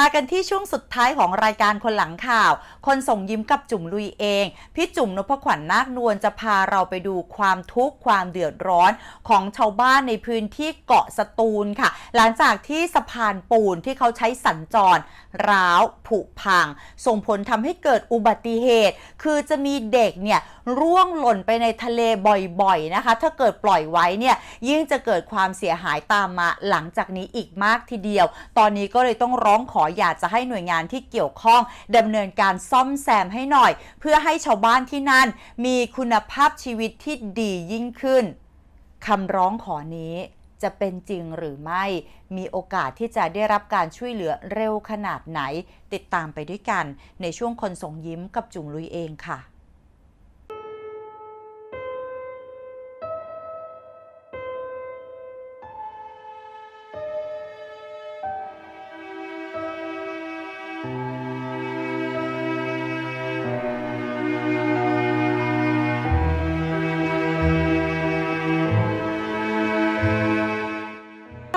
มากันที่ช่วงสุดท้ายของรายการคนหลังข่าว คนส่งยิ้มกับจุ่มลุยเอง พี่จุ่มนพขวัญนาคนวลจะพาเราไปดูความทุกข์ความเดือดร้อนของชาวบ้านในพื้นที่เกาะสตูลค่ะ หลังจากที่สะพานปูนที่เขาใช้สัญจร ร้าวผุพัง ส่งผลทำให้เกิดอุบัติเหตุ คือจะมีเด็กเนี่ยร่วงหล่นไปในทะเลบ่อยๆนะคะ ถ้าเกิดปล่อยไว้เนี่ยยิ่งจะเกิดความเสียหายตามมาหลังจากนี้อีกมากทีเดียว ตอนนี้ก็เลยต้องร้องขออยากจะให้หน่วยงานที่เกี่ยวข้องดำเนินการซ่อมแซมให้หน่อย เพื่อให้ชาวบ้านที่นั่น มีคุณภาพชีวิตที่ดียิ่งขึ้นคำร้องขอนี้จะเป็นจริงหรือไม่ มีโอกาสที่จะได้รับการช่วยเหลือเร็วขนาดไหน ติดตามไปด้วยกันในช่วงคนส่งยิ้มกับจุงลุยเองค่ะ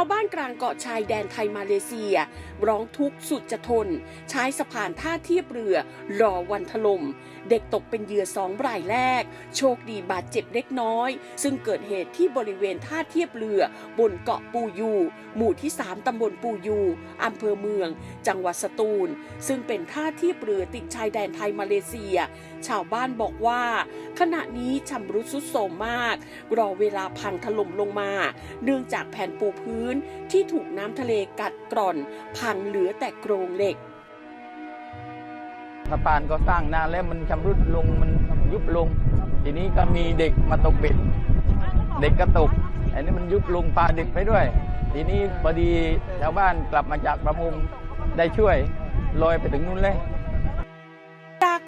าวบ้านกลางเกาะชายแดนไทยมาเลเซีย ร้องทุกข์สุดจะทน ใช้สะพานท่าเทียบเรือรอวันถลม่มเด็กตกเป็นเหยื่อสองรายแรก โชคดีบาดเจ็บเล็กน้อย ซึ่งเกิดเหตุที่บริเวณท่าเทียบเรือบนเกาะปูยู หมู่ที่ 3 ตำบลปูยูอำเภอเมือง จังหวัดสตูล ซึ่งเป็นท่าเทียบเรือติดชายแดนไทยมาเลเซีย ชาวบ้านบอกว่า ขณะนี้ชำรุดทรุดโทรมมาก รอเวลาพังถล่มลงมา เนื่องจากแผ่นปูพื้นที่ถูกน้ำทะเลกัดกร่อน พังเหลือแต่โครงเหล็กสะพานก็สร้างนานแล้วมันชำรุดลงมันยุบลง ทีนี้ก็มีเด็กมาตกเบ็ดเด็กก็ตกอันนี้มันยุบลงพาเด็กไปด้วย ทีนี้พอดีชาวบ้านกลับมาจากประมงได้ช่วยลอยไปถึงนู้นเลย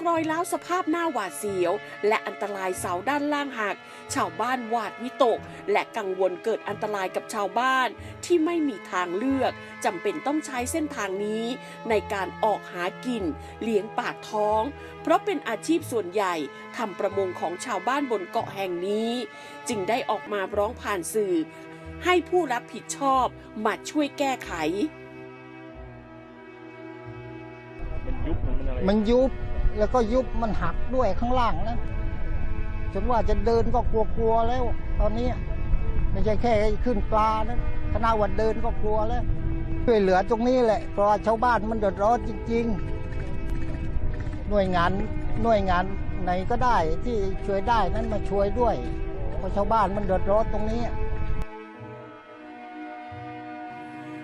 รอยล้าวสภาพหน้าหวาดเสียว และอันตรายเสาด้านล่างหัก ชาวบ้านหวาดวิตก และกังวลเกิดอันตรายกับชาวบ้านที่ไม่มีทางเลือกจำเป็นต้องใช้เส้นทางนี้ ในการออกหากิน เลี้ยงปากท้อง เพราะเป็นอาชีพส่วนใหญ่ทำประมงของชาวบ้านบนเกาะแห่งนี้ จึงได้ออกมาร้องผ่านสื่อ ให้ผู้รับผิดชอบมาช่วยแก้ไขมันยุบ แล้วก็ยุบมันหักด้วยข้างล่างนะจนว่าจะเดินก็กลัวๆแล้ว ตอนนี้ไม่ใช่แค่ขึ้นปลานะขณะวันเดินก็กลัวแล้วช่วยเหลือตรงนี้แหละเพราะว่าชาวบ้านมันเดือดร้อนจริง ๆ หน่วยงานหน่วยงานไหนก็ได้ที่ช่วยได้นั้นมาช่วยด้วย เพราะชาวบ้านมันเดือดร้อนตรงนี้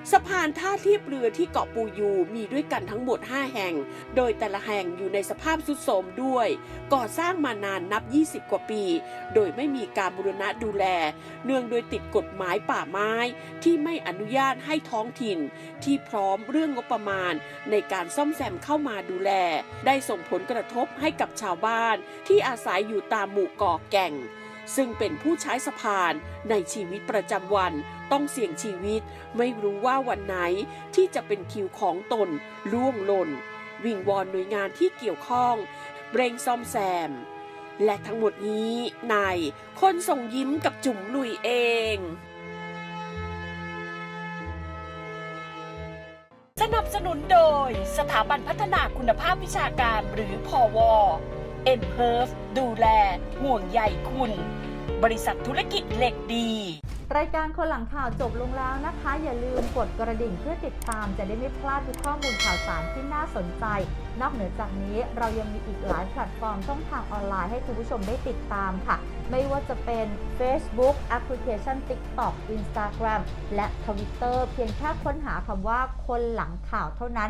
สะพานท่าเทียบเรือที่เกาะปูยูมีด้วยกันทั้งหมด 5 แห่ง โดยแต่ละแห่งอยู่ในสภาพทรุดโทรมด้วย ก่อสร้างมานานนับ 20 กว่าปี โดยไม่มีการบูรณะดูแล เนื่องโดยติดกฎหมายป่าไม้ ที่ไม่อนุญาตให้ท้องถิ่น ที่พร้อมเรื่องงบประมาณ ในการซ่อมแซมเข้ามาดูแล ได้ส่งผลกระทบให้กับชาวบ้าน ที่อาศัยอยู่ตามหมู่เกาะแก่ง ซึ่งเป็นผู้ใช้สะพานในชีวิตประจำวันต้องเสี่ยงชีวิต ไม่รู้ว่าวันไหนที่จะเป็นคิวของตนล่วงหล่น วิงวอนหน่วยงานที่เกี่ยวข้องเร่งซ่อมแซม และทั้งหมดนี้ในคนส่งยิ้มกับจุ๋มลุยเองสนับสนุนโดยสถาบันพัฒนาคุณภาพวิชาการหรือพอว เอ็นเพิร์ฟดูแล ห่วงใยคุณ บริษัทธุรกิจเหล็กดี รายการคนหลังข่าวจบลงแล้วนะคะ อย่าลืมกดกระดิ่งเพื่อติดตามจะได้ไม่พลาดทุกข้อมูลข่าวสารที่น่าสนใจ นอกเหนือจากนี้เรายังมีอีกหลายแพลตฟอร์มช่องทางออนไลน์ให้คุณผู้ชมได้ติดตามค่ะ ไม่ว่าจะเป็น Facebook แอปพลิเคชัน TikTok Instagram และ Twitter เพียงแค่ค้นหาคำว่าคนหลังข่าวเท่านั้น